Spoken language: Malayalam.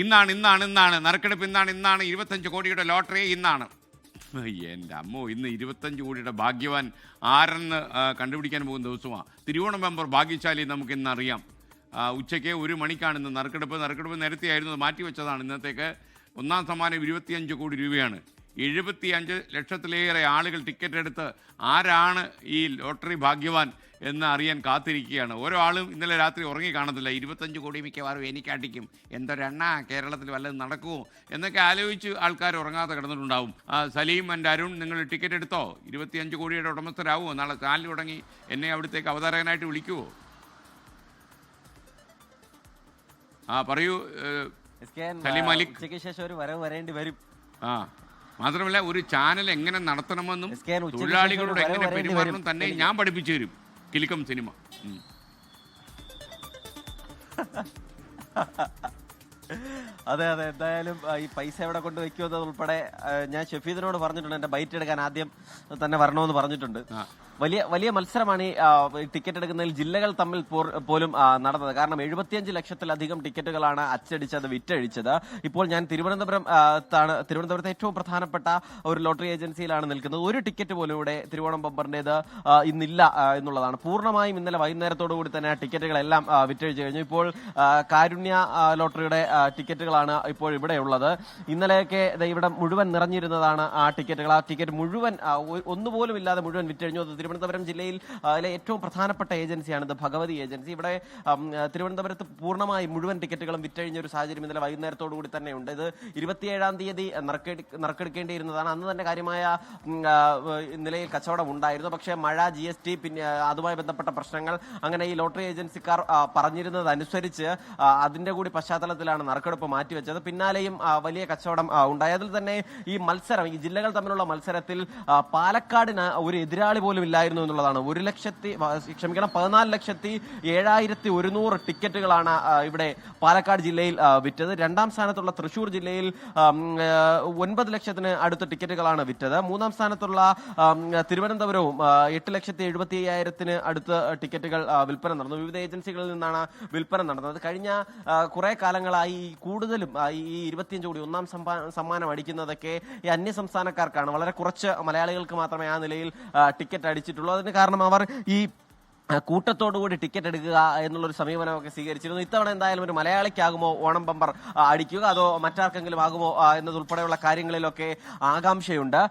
ഇന്നാണ് ഇന്നാണ് ഇന്നാണ്. നറുക്കെടുപ്പ് ഇന്നാണ് ഇന്നാണ്. ഇരുപത്തഞ്ച് കോടിയുടെ ലോട്ടറി ഇന്നാണ്. എന്റെ അമ്മോ ഇന്ന് ഇരുപത്തഞ്ച് കോടിയുടെ ഭാഗ്യവാൻ ആരെന്ന് കണ്ടുപിടിക്കാൻ പോകുന്ന ദിവസമാണ് തിരുവോണം മെമ്പർ ഭാഗ്യശാലി നമുക്ക് ഇന്ന് അറിയാം ഉച്ചയ്ക്ക് ഒരു മണിക്കാണ് ഇന്ന് നറുക്കെടുപ്പ്. നറുക്കെടുപ്പ് നേരത്തെയായിരുന്നു അത് മാറ്റിവെച്ചതാണ്. ഇന്നത്തേക്ക് ഒന്നാം സമ്മാനം ഇരുപത്തിയഞ്ച് കോടി രൂപയാണ്. എഴുപത്തിയഞ്ച് ലക്ഷത്തിലേറെ ആളുകൾ ടിക്കറ്റ് എടുത്ത് ആരാണ് ഈ ലോട്ടറി ഭാഗ്യവാൻ എന്ന് അറിയാൻ കാത്തിരിക്കുകയാണ്. ഓരോ ആളും ഇന്നലെ രാത്രി ഉറങ്ങി കാണത്തില്ല. ഇരുപത്തഞ്ച് കോടി മിക്കവാറും എനിക്കടിക്കും എന്തൊരെണ്ണ കേരളത്തിൽ വല്ലതും നടക്കുമോ എന്നൊക്കെ ആലോചിച്ച് ആൾക്കാർ ഉറങ്ങാതെ കിടന്നിട്ടുണ്ടാവും. ആ, സലീം ആൻഡ് അരുൺ നിങ്ങൾ ടിക്കറ്റ് എടുത്തോ? ഇരുപത്തിയഞ്ച് കോടിയുടെ ഉടമസ്ഥരാകുമോ നാളെ ചാനൽ തുടങ്ങി എന്നെ അവിടുത്തേക്ക് അവതാരകനായിട്ട് വിളിക്കുമോ ആ പറയൂ സലീം മലിക്. ഉച്ചയ്ക്ക് ശേഷം ഒരു വരവ് വരേണ്ടി വരും. ആ. മാത്രമല്ല ഒരു ചാനൽ എങ്ങനെ നടത്തണമെന്നും തൊഴിലാളികളോട് എങ്ങനെ പെരുമാറണം തന്നെ ഞാൻ പഠിപ്പിച്ചു തരും. കിലുക്കം സിനിമ അതെ അതെ. എന്തായാലും ഈ പൈസ എവിടെ കൊണ്ട് വെക്കുമെന്നത് ഉൾപ്പെടെ ഞാൻ ഷെഫീദിനോട് പറഞ്ഞിട്ടുണ്ട്. എന്റെ ബൈറ്റ് എടുക്കാൻ ആദ്യം തന്നെ വരണമെന്ന് പറഞ്ഞിട്ടുണ്ട്. വലിയ വലിയ മത്സരമാണ് ഈ ടിക്കറ്റ് എടുക്കുന്നതിൽ ജില്ലകൾ തമ്മിൽ പോലും നടന്നത്. കാരണം എഴുപത്തിയഞ്ച് ലക്ഷത്തിലധികം ടിക്കറ്റുകളാണ് അച്ചടിച്ചത് വിറ്റഴിച്ചത്. ഇപ്പോൾ ഞാൻ തിരുവനന്തപുരം തിരുവനന്തപുരത്തെ ഏറ്റവും പ്രധാനപ്പെട്ട ഒരു ലോട്ടറി ഏജൻസിയിലാണ് നിൽക്കുന്നത്. ഒരു ടിക്കറ്റ് പോലും ഇവിടെ തിരുവോണം ബമ്പറിന്റേത് ഇന്നില്ല എന്നുള്ളതാണ്. പൂർണമായും ഇന്നലെ വൈകുന്നേരത്തോടു കൂടി തന്നെ ടിക്കറ്റുകളെല്ലാം വിറ്റഴിച്ചു കഴിഞ്ഞു. ഇപ്പോൾ കാരുണ്യ ലോട്ടറിയുടെ ടിക്കറ്റുകളാണ് ഇപ്പോൾ ഇവിടെ ഉള്ളത്. ഇന്നലെയൊക്കെ ഇവിടെ മുഴുവൻ നിറഞ്ഞിരുന്നതാണ് ആ ടിക്കറ്റുകൾ. ആ ടിക്കറ്റ് മുഴുവൻ ഒന്നുപോലും ഇല്ലാതെ മുഴുവൻ വിറ്റഴിഞ്ഞു. അത് തിരുവനന്തപുരം ജില്ലയിൽ ഏറ്റവും പ്രധാനപ്പെട്ട ഏജൻസിയാണ് ഇത് ഭഗവതി ഏജൻസി. ഇവിടെ തിരുവനന്തപുരത്ത് പൂർണമായി മുഴുവൻ ടിക്കറ്റുകളും വിറ്റഴിഞ്ഞ ഒരു സാഹചര്യം ഇന്നലെ വൈകുന്നേരത്തോടു കൂടി തന്നെ ഉണ്ട്. ഇത് ഇരുപത്തിയേഴാം തീയതി നറുക്കെടു നറുക്കെടുക്കേണ്ടിയിരുന്നതാണ്. അന്ന് തന്നെ കാര്യമായ നിലയിൽ കച്ചവടം ഉണ്ടായിരുന്നു. പക്ഷേ മഴ ജി എസ് ടി പിന്നെ അതുമായി ബന്ധപ്പെട്ട പ്രശ്നങ്ങൾ അങ്ങനെ ഈ ലോട്ടറി ഏജൻസിക്കാർ പറഞ്ഞിരുന്നത് ആ, അതിന്റെ കൂടി പശ്ചാത്തലത്തിലാണ് നറുക്കെടുപ്പ് മാറ്റിവെച്ചത്. പിന്നാലെയും വലിയ കച്ചവടം ഉണ്ടായതിൽ തന്നെ ഈ മത്സരം ഈ ജില്ലകൾ തമ്മിലുള്ള മത്സരത്തിൽ പാലക്കാടിന് ഒരു എതിരാളി പോലും ഇല്ലായിരുന്നു എന്നുള്ളതാണ്. ഒരു ലക്ഷത്തി ക്ഷമിക്കണം പതിനാല് ലക്ഷത്തി ഏഴായിരത്തി ഒരുന്നൂറ് ടിക്കറ്റുകളാണ് ഇവിടെ പാലക്കാട് ജില്ലയിൽ വിറ്റത്. രണ്ടാം സ്ഥാനത്തുള്ള തൃശൂർ ജില്ലയിൽ ഒൻപത് ലക്ഷത്തിന് അടുത്ത ടിക്കറ്റുകളാണ് വിറ്റത്. മൂന്നാം സ്ഥാനത്തുള്ള തിരുവനന്തപുരവും എട്ട് ലക്ഷത്തി എഴുപത്തി അയ്യായിരത്തിന് അടുത്ത് ടിക്കറ്റുകൾ വിൽപ്പന നടന്നു. വിവിധ ഏജൻസികളിൽ നിന്നാണ് വിൽപ്പന നടന്നത്. കഴിഞ്ഞ കുറെ കാലങ്ങളായി കൂടുതലും ഈ ഇരുപത്തിയഞ്ച് കോടി ഒന്നാം സമ്മാനം അടിക്കുന്നതൊക്കെ ഈ അന്യ സംസ്ഥാനക്കാർക്കാണ് വളരെ കുറച്ച് മലയാളികൾക്ക് മാത്രമേ ആ നിലയിൽ ടിക്കറ്റ് ടിക്കറ്റ് അടിച്ചിട്ടുള്ളൂ അതിന് കാരണം അവർ ഈ കൂട്ടത്തോടു കൂടി ടിക്കറ്റ് എടുക്കുക എന്നുള്ളൊരു സമീപനമൊക്കെ സ്വീകരിച്ചിരുന്നു. ഇത്തവണ എന്തായാലും ഒരു മലയാളിക്കാകുമോ ഓണം ബമ്പർ അടിക്കുക? അതോ മറ്റാർക്കെങ്കിലും ആകുമോ എന്നതുൾപ്പെടെയുള്ള കാര്യങ്ങളിലൊക്കെ ആകാംക്ഷയുണ്ട്.